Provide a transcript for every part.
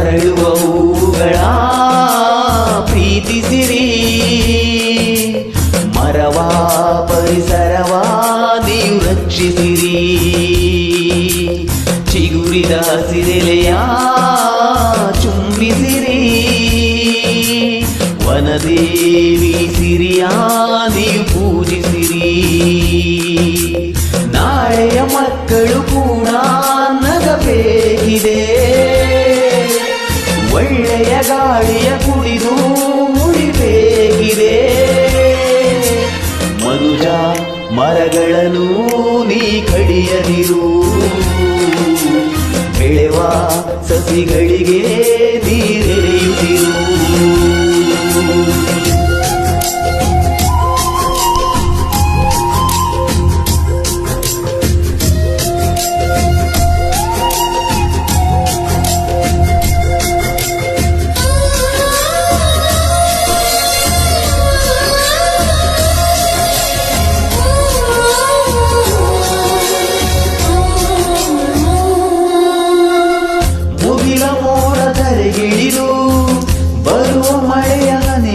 ಅರಳುವ ಹೂಗಳ ಪ್ರೀತಿಸಿರಿ. ಮರವಾ ಪರಿಸರವಾ ನೀವು ರಕ್ಷಿಸಿರಿ. ಚಿಗುರಿದ ಹಸಿರೆಲೆಯ ಚುಂಬಿಸಿರಿ. ವನದೇವಿ ಸಿರಿಯಾ ನೀವು ಪೂಜಿಸಿರಿ. ನಾಳೆಯ ಮಕ್ಕಳು ಕೂಡ ನಗಬೇಕಿದೆ. ಗಾಳಿಯ ಕುಡಿದು ಮುಡಿಬೇಕಿದೆ ಮನುಜ ಮರಗಳನ್ನು ನೀ ಕಡಿಯದಿರು. ಬೆಳೆವ ಸಸಿಗಳಿಗೆ ನೀರೆರೆಯುತ್ತಿರು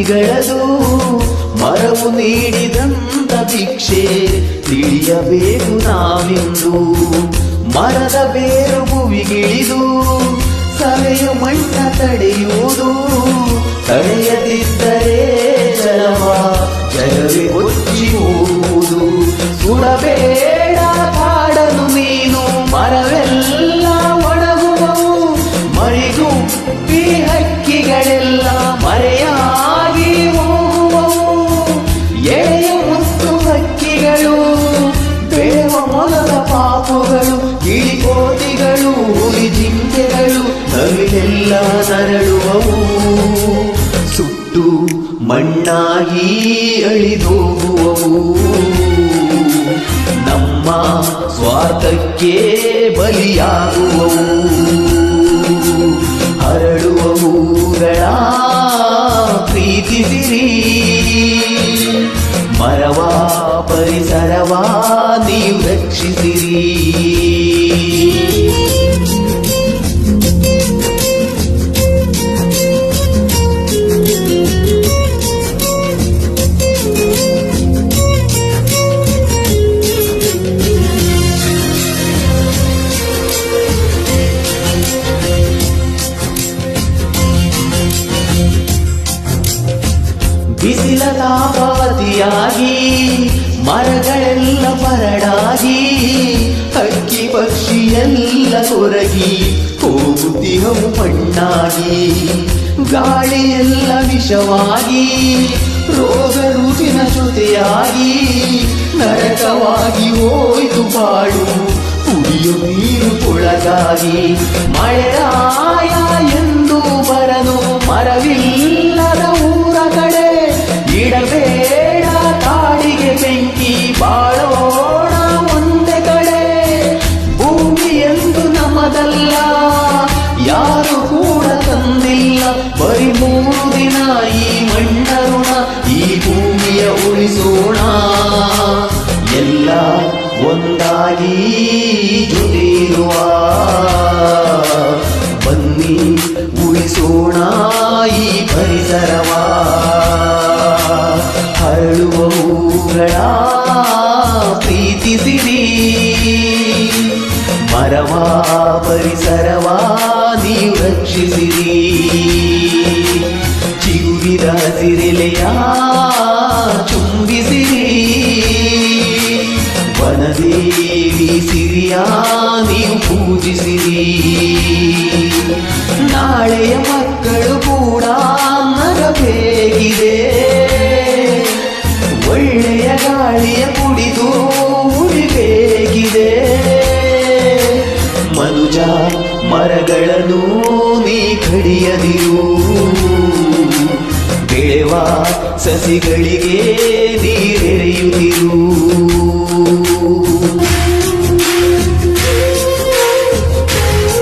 ಹನಿಗಳದು ಮರವು ನೀಡಿದಂತ ಭಿಕ್ಷೆ ತಿಳಿಯಬೇಕು ನಾವೆಂದು. ಮರದ ಬೇರು ಭುವಿಗಿಳಿದು ಸವೆಯು ಮಣ್ಣ ತಡೆಯುವುದು ತಡೆಯದಿದ್ದರೆ ಜಿಂಕೆಗಳು ನವಿಲೆಲ್ಲ ನರಳುವವು. ಸುಟ್ಟು ಮಣ್ಣಾಗಿ ಅಳಿದೋಗುವವು. ನಮ್ಮ ಸ್ವಾರ್ಥಕ್ಕೆ ಬಲಿಯಾಗುವವು. ಹರಡುವವುಗಳ ಪ್ರೀತಿಸಿರಿ ಮರವಾ ಪರಿಸರವಾ ನೀವು ರಕ್ಷಿಸಿರಿ. ಬಿಸಿಲ ತಾಪಾತಿಯಾಗಿ ಮರಗಳೆಲ್ಲ ಬರಡಾಗಿ ಹಕ್ಕಿ ಪಕ್ಷಿ ಎಲ್ಲ ಕೊರಗಿ ಹೋಗುತ್ತಿಹವು ಪಣ್ಣಾಗಿ ಗಾಳಿಯೆಲ್ಲ ವಿಷವಾಗಿ, ರೋಗ ರುಚಿನ ಜೊತೆಯಾಗಿ, ನರಕವಾಗಿ ಹೋಯ್ತು ಬಾಳು, ಕುಡಿಯು ನೀರು ಕೊಳಗಾಗಿ ಮಳೆಗಾಯ ಎಂದು ಬರನು ಮರವಿಲ್ಲದ ಒಂದಾಗಿ ಜೊತೆಯಿರುವ ಬನ್ನಿ ಉಳಿಸೋಣ ಈ ಪರಿಸರವ. ಹರಳುವ ಹೂಗಳ ಪ್ರೀತಿಸಿರಿ. ಮರವಾ ಪರಿಸರವಾ ನೀವು ರಕ್ಷಿಸಿರಿ. ಚಿಗುರಿದ ಸಿರಿಲೆಯ ಚುಂಬಿಸಿರಿ ವನದೇವಿ ಸಿರಿಯ, ನೀವು ಪೂಜಿಸಿರಿ. ನಾಳೆಯ ಮಕ್ಕಳು ಕೂಡ ನರಬೇಕಿದೆ ಒಳ್ಳೆಯ ಗಾಳಿಯ ಕುಡಿದು ಉಳಿಬೇಕಿದೆ ಮನುಜ, ಮರಗಳನ್ನು ನೀ ಕಡಿಯದಿರು. ಬೆಳೆವ ಸಸಿಗಳಿಗೆ ನೀರೆರೆಯುತ್ತಿರು.